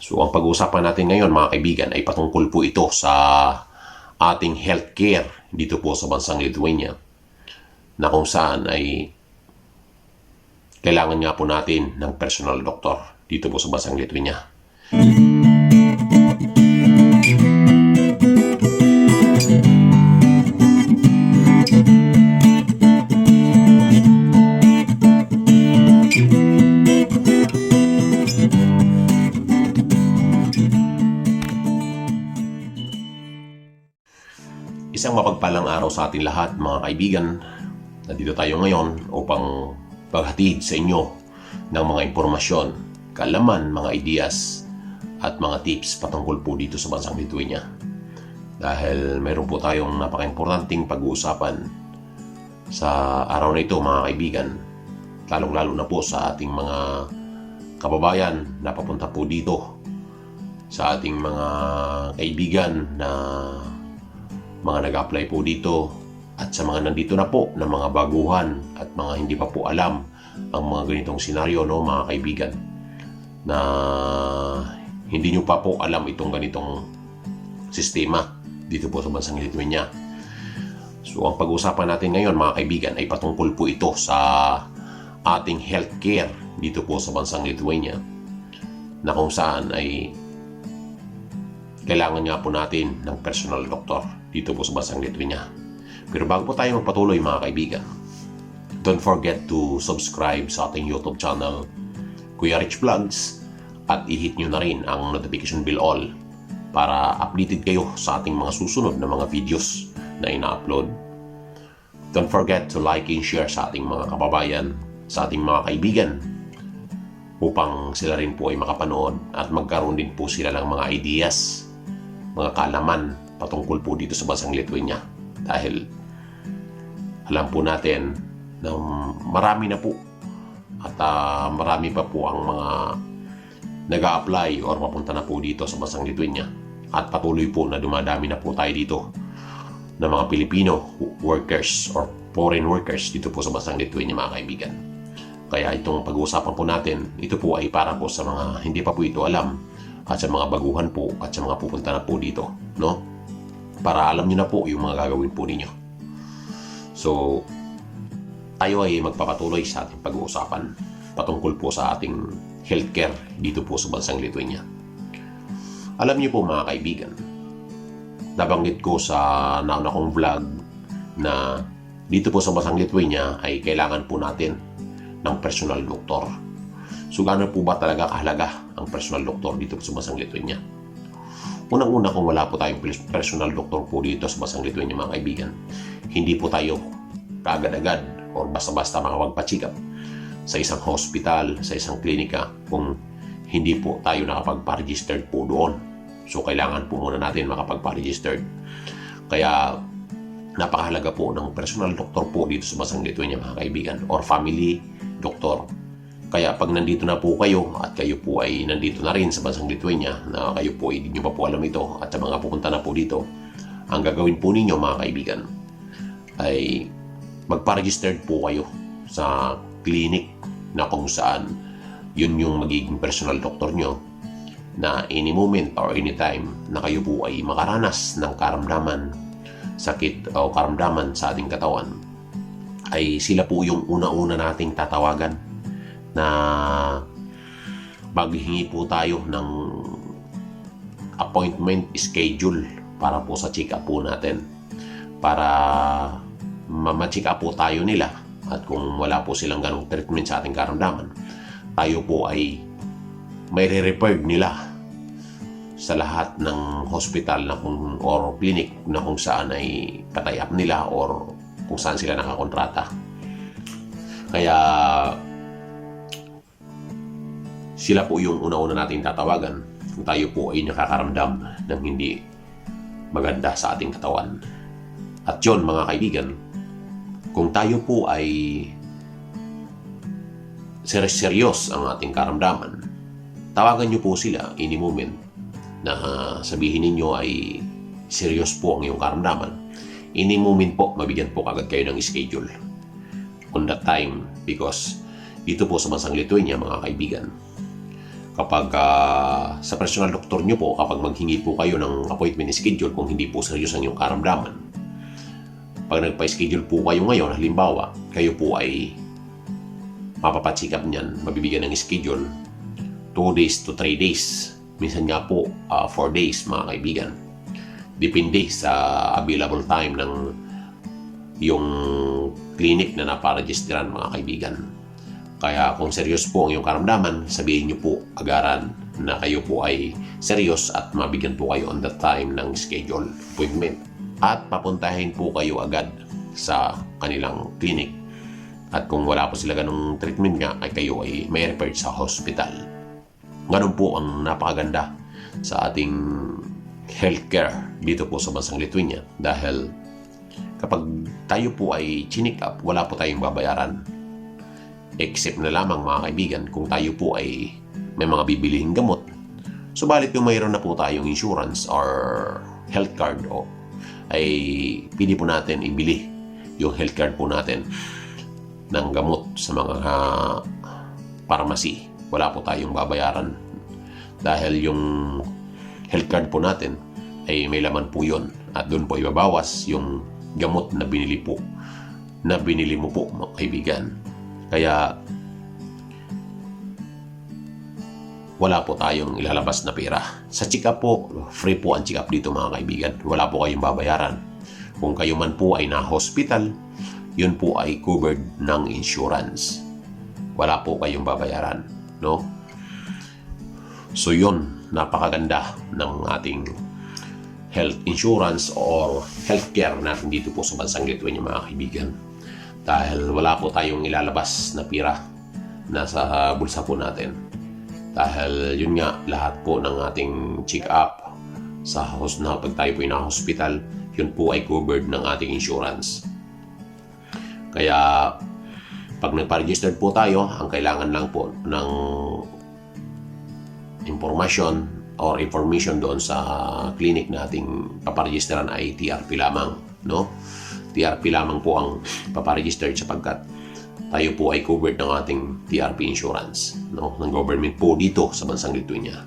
So ang pag-uusapan natin ngayon mga kaibigan ay patungkol po ito sa ating healthcare dito po sa bansang Lithuania na kung saan ay kailangan nga po natin ng personal doctor dito po sa bansang Lithuania. Isang mapagpalang araw sa ating lahat mga kaibigan. Nandito tayo ngayon upang paghatid sa inyo ng mga impormasyon, kalaman, mga ideas at mga tips patungkol po dito sa bansang Lithuania. Dahil meron po tayong napaka-importanting pag-uusapan sa araw na ito mga kaibigan. Lalong-lalo na po sa ating mga kababayan na papunta po dito sa ating mga kaibigan na mga nag-apply po dito at sa mga nandito na po na mga baguhan at mga hindi pa po alam ang mga ganitong senaryo no mga kaibigan na hindi nyo pa po alam itong ganitong sistema dito po sa bansang Lithuania. So ang pag-uusapan natin ngayon mga kaibigan ay patungkol po ito sa ating healthcare dito po sa bansang Lithuania na kung saan ay kailangan nga po natin ng personal doctor dito po sa bansang Lithuania. Pero bago po tayo magpatuloy mga kaibigan, don't forget to subscribe sa ating YouTube channel, Kuya Rich Vlogs, at i-hit nyo na rin ang notification bell all para updated kayo sa ating mga susunod na mga videos na ina-upload. Don't forget to like and share sa ating mga kababayan, sa ating mga kaibigan, upang sila rin po ay makapanood at magkaroon din po sila ng mga ideas, mga kaalaman patungkol po dito sa bansang Lithuania. Dahil alam po natin na marami na po at uh, marami pa po ang mga nag apply or mapunta na po dito sa bansang Lithuania. At patuloy po na dumadami na po tayo dito ng mga Pilipino workers or foreign workers dito po sa bansang Lithuania mga kaibigan. Kaya itong pag-uusapan po natin, ito po ay para po sa mga hindi pa po ito alam at sa mga baguhan po at sa mga pupunta na po dito, no? Para alam niyo na po yung mga gagawin po ninyo. So, tayo ay magpapatuloy sa ating pag-uusapan patungkol po sa ating healthcare dito po sa bansang Lithuania. Alam niyo po mga kaibigan, nabanggit ko sa nauna kong vlog na dito po sa bansang Lithuania ay kailangan po natin ng personal doktor. So gaano po ba talaga kahalaga ang personal doktor dito sa bansang Lithuania? Unang-una kung wala po tayong personal doktor po dito sa bansang Lithuania mga kaibigan, hindi po tayo kaagad-agad or basta-basta mga magpa-check up sa isang hospital, sa isang klinika kung hindi po tayo nakapagpa-registered po doon. So kailangan po muna natin makapagpa-registered. Kaya napakahalaga po ng personal doktor po dito sa bansang Lithuania mga kaibigan or family doktor. Kaya pag nandito na po kayo at kayo po ay nandito na rin sa bansang Lithuania na kayo po ay hindi nyo pa po alam ito at sa mga pupunta na po dito, ang gagawin po ninyo mga kaibigan ay magpa-registered po kayo sa clinic na kung saan yun yung magiging personal doctor nyo na any moment or anytime na kayo po ay makaranas ng karamdaman, sakit o karamdaman sa ating katawan ay sila po yung una-una nating tatawagan na maghihingi po tayo ng appointment schedule para po sa check-up po natin para ma-check up po tayo nila at kung wala po silang ganong treatment sa ating karamdaman tayo po ay may re-referred nila sa lahat ng hospital na kung, or clinic na kung saan ay patay up nila or kung saan sila nakakontrata. Kaya sila po yung una-una nating tatawagan kung tayo po ay nakakaramdam ng hindi maganda sa ating katawan. At yon mga kaibigan, kung tayo po ay serious ang ating karamdaman, tawagan niyo po sila any moment na sabihin ninyo ay serious po ang iyong karamdaman. Any moment po, mabigyan po kagad kayo ng schedule on that time because dito po sa bansang Lithuania mga kaibigan kapag ah, sa personal doktor nyo po, kapag maghingi po kayo ng appointment schedule kung hindi po serious ang inyong karamdaman, pag nagpa-schedule po kayo ngayon, halimbawa, kayo po ay mapapacheck up niyan, mabibigyan ng schedule 2 days to 3 days. Minsan nga po 4 days mga kaibigan. Depende sa available time ng yung clinic na naparegisteran mga kaibigan. Kaya kung serious po ang iyong karamdaman, sabihin niyo po agaran na kayo po ay serious at mabigyan po kayo on the time ng schedule appointment. At papuntahin po kayo agad sa kanilang clinic. At kung wala po sila ganong treatment nga, ay kayo ay may referred sa hospital. Ganun po ang napakaganda sa ating healthcare dito po sa bansang Lithuania dahil kapag tayo po ay chinik up, wala po tayong babayaran. Except na lamang mga kaibigan kung tayo po ay may mga bibilihing gamot. Subalit yung mayroon na po tayong insurance or health card o ay pili po natin ibili yung health card po natin ng gamot sa mga uh, pharmacy. Wala po tayong babayaran dahil yung health card po natin ay may laman po yon at doon po ibabawas yung gamot na binili po na binili mo po mga kaibigan. Kaya wala po tayong ilalabas na pera. Sa check-up po, free po ang check-up dito mga kaibigan. Wala po kayong babayaran. Kung kayo man po ay na-hospital, yun po ay covered ng insurance. Wala po kayong babayaran. No? So yun, napakaganda ng ating health insurance or healthcare natin dito po sa bansang Lithuania mga kaibigan. Dahil wala po tayong ilalabas na pira nasa bulsa po natin. Dahil yun nga, lahat po ng ating check-up sa host na pag tayo po na hospital, yun po ay covered ng ating insurance. Kaya pag nagpa-registered po tayo, ang kailangan lang po ng information or information doon sa clinic nating paparegisteran ay TRP lamang, no? TRP lamang po ang paparegistered sapagkat tayo po ay covered ng ating TRP insurance, no? Ng government po dito sa bansang Lithuania.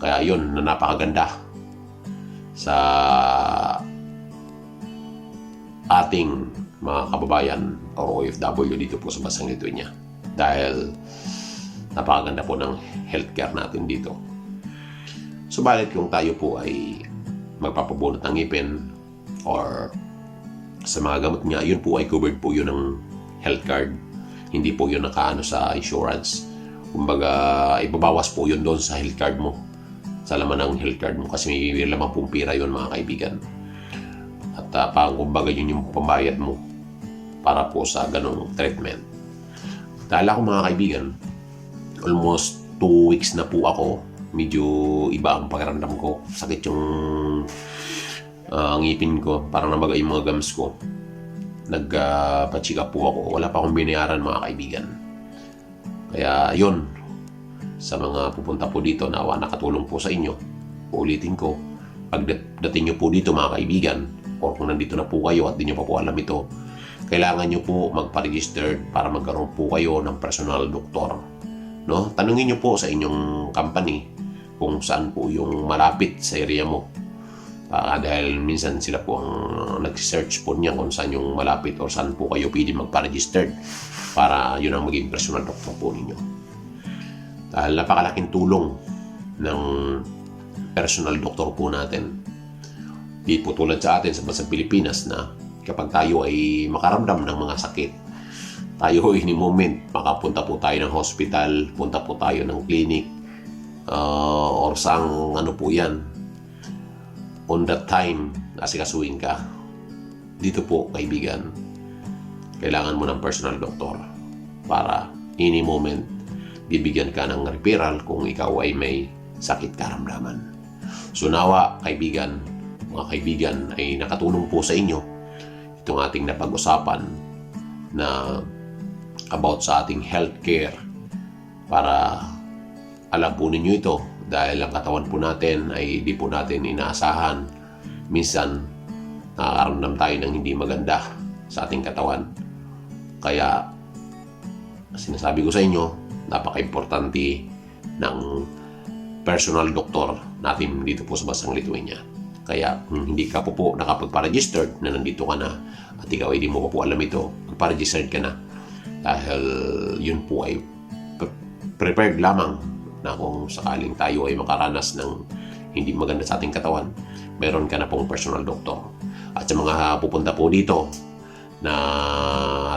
Kaya yun, na napakaganda sa ating mga kababayan o OFW dito po sa bansang Lithuania. Dahil napakaganda po ng healthcare natin dito. Subalit kung tayo po ay magpapabunot ng ngipin or sa mga gamot niya, yun po ay covered po yun ng health card. Hindi po yun nakaano sa insurance. Kumbaga, ibabawas po yun doon sa health card mo. Sa laman ng health card mo kasi may laman pong pira yun mga kaibigan. At uh, parang kumbaga yun yung pambayad mo para po sa ganong treatment. Dahil ako mga kaibigan, almost 2 weeks na po ako medyo iba ang pakiramdam ko. Sakit yung uh, ngipin ko. Parang nabagay yung mga gums ko. Nagpa-check uh, po ako. Wala pa akong binayaran mga kaibigan. Kaya yun. Sa mga pupunta po dito, nawa nakatulong po sa inyo. Uulitin ko. Pagdating nyo po dito mga kaibigan, o kung nandito na po kayo at di nyo pa po alam ito, kailangan nyo po magpa-registered para magkaroon po kayo ng personal doktor. No? Tanungin nyo po sa inyong company kung saan po yung malapit sa area mo. Uh, dahil minsan sila po ang nag-search po niya kung saan yung malapit o saan po kayo pwede magpa-registered para yun ang maging personal doctor po ninyo. Dahil napakalaking tulong ng personal doctor po natin. Di po tulad sa atin sa bansang Pilipinas na kapag tayo ay makaramdam ng mga sakit, tayo any moment, makapunta po tayo ng hospital, punta po tayo ng clinic, uh, or sang ano po yan, on that time, asikasuhin ka. Dito po, kaibigan, kailangan mo ng personal doctor para any moment, bibigyan ka ng referral kung ikaw ay may sakit karamdaman. So nawa, kaibigan, mga kaibigan, ay nakatulong po sa inyo itong ating napag-usapan na about sa ating healthcare para alam po ninyo ito dahil ang katawan po natin ay di po natin inaasahan. Minsan, nakakaramdam tayo ng hindi maganda sa ating katawan. Kaya, sinasabi ko sa inyo, napaka-importante ng personal doktor natin dito po sa bansang Lithuania. Kaya kung hindi ka po po nakapagpa-registered na nandito ka na at ikaw ay di mo pa po alam ito, magpa-registered ka na. Dahil yun po ay pre- prepared lamang na kung sakaling tayo ay makaranas ng hindi maganda sa ating katawan, meron ka na pong personal doctor. At sa mga pupunta po dito na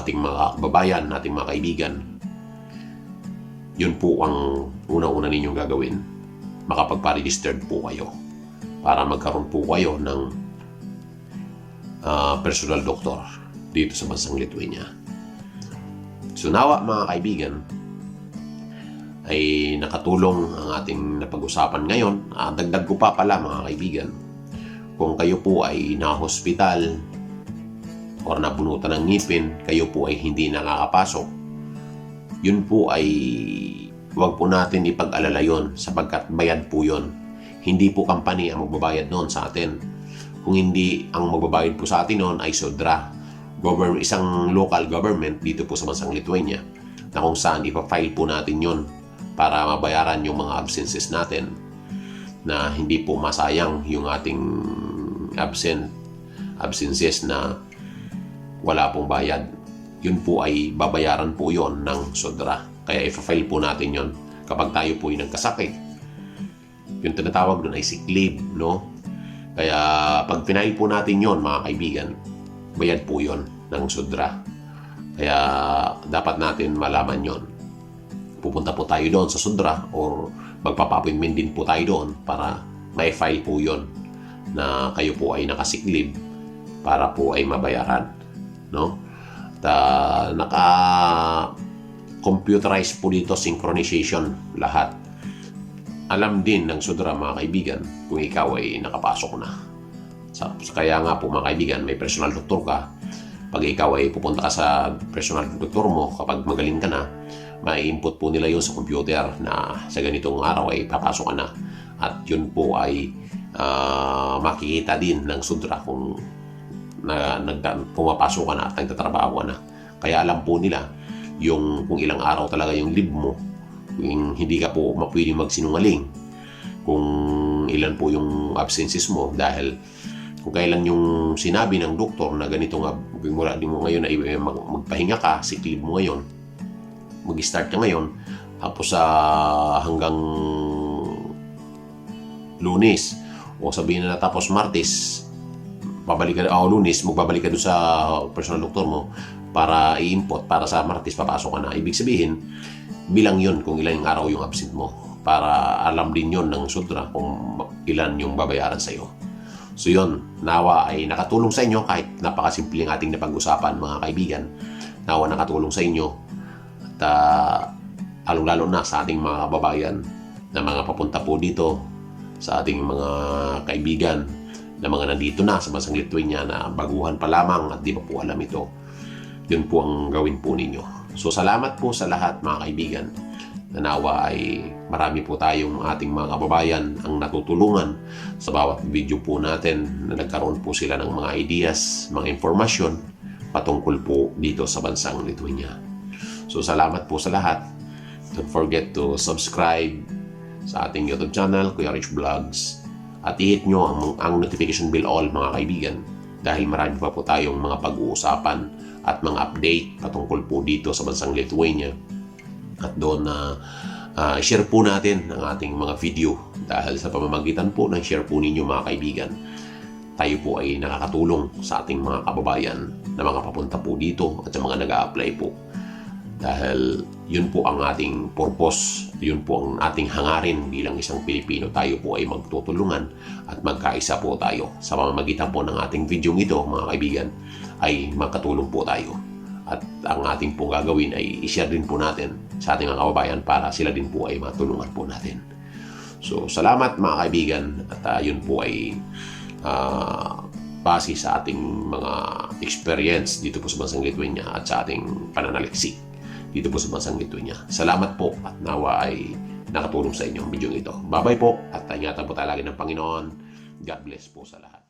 ating mga kababayan, ating mga kaibigan, yun po ang una-una ninyong gagawin. Makapagpa-registered po kayo para magkaroon po kayo ng ah, personal doctor dito sa bansang Lithuania. So nawa mga kaibigan, ay nakatulong ang ating napag-usapan ngayon. Ah, dagdag ko pa pala mga kaibigan, kung kayo po ay na-hospital or nabunutan ng ngipin, kayo po ay hindi nakakapasok, yun po ay wag po natin ipag-alala yon sapagkat bayad po yon. Hindi po company ang magbabayad noon sa atin. Kung hindi ang magbabayad po sa atin noon ay Sodra, government, isang local government dito po sa bansang Lithuania na kung saan ipa-file po natin yon para mabayaran yung mga absences natin na hindi po masayang yung ating absent absences na wala pong bayad. Yun po ay babayaran po yon ng Sodra. Kaya ipa-file po natin yon kapag tayo po ay nagkasakit. Yung tinatawag doon ay sick leave, no? Kaya pag pinail po natin yon mga kaibigan, bayad po yon ng Sodra. Kaya dapat natin malaman yon. Pupunta po tayo doon sa Sudra or magpapa-appointment din po tayo doon para may file po yon na kayo po ay nakasiklib para po ay mabayaran. No? At ah, naka computerized po dito synchronization lahat. Alam din ng Sudra mga kaibigan kung ikaw ay nakapasok na. Sa, kaya nga po mga kaibigan, may personal doktor ka. Pag ikaw ay pupunta ka sa personal doktor mo, kapag magaling ka na, may input po nila yun sa computer na sa ganitong araw ay papasok na. At yun po ay ah, makikita din ng Sudra kung na, nag, pumapasok ka na at nagtatrabaho ka na. Kaya alam po nila yung kung ilang araw talaga yung leave mo, kung hindi ka po mapwede magsinungaling, kung ilan po yung absences mo dahil kung kailan yung sinabi ng doktor na ganito nga mula mo ngayon ay mag, magpahinga ka, sick leave mo ngayon, mag-start ka ngayon, tapos sa hanggang lunes. O sabihin na natapos martes babalik ka o lunes magbabalik ka doon sa personal doktor mo para i-input para sa martes papasok ka na. Ibig sabihin bilang yon kung ilan yung araw yung absent mo para alam din yon ng sudra kung ilan yung babayaran sa iyo so yon nawa ay nakatulong sa inyo kahit napakasimpleng ating napag-usapan mga kaibigan. Nawa nakatulong sa inyo at uh, lalo na sa ating mga kababayan na mga papunta po dito sa ating mga kaibigan na mga nandito na sa bansang Lithuania na baguhan pa lamang at di pa po alam ito. Yun po ang gawin po ninyo. So salamat po sa lahat mga kaibigan. Nanawa ay marami po tayong ating mga kababayan ang natutulungan sa bawat video po natin na nagkaroon po sila ng mga ideas, mga informasyon patungkol po dito sa bansang Lithuania. So salamat po sa lahat. Don't forget to subscribe sa ating YouTube channel, Kuya Rich Vlogs. At i-hit nyo ang, ang notification bell all mga kaibigan dahil marami pa po tayong mga pag-uusapan at mga update patungkol po dito sa bansang Lithuania. At doon na uh, share po natin ang ating mga video dahil sa pamamagitan po ng share po ninyo mga kaibigan tayo po ay nakakatulong sa ating mga kababayan na mga papunta po dito at sa mga nag apply po dahil yun po ang ating purpose, yun po ang ating hangarin bilang isang Pilipino. Tayo po ay magtutulungan at magkaisa po tayo. Sa pamamagitan po ng ating video ito, mga kaibigan, ay magkatulong po tayo. At ang ating po gagawin ay i-share din po natin sa ating mga kababayan para sila din po ay matulungan po natin. So, salamat mga kaibigan at uh, yun po ay uh, base sa ating mga experience dito po sa bansang Lithuania at sa ating pananaliksik dito po sa bansang Lithuania. Salamat po at nawa ay nakatulong sa inyo ang video ito. Bye-bye po at ingatan po tayo lagi ng Panginoon. God bless po sa lahat.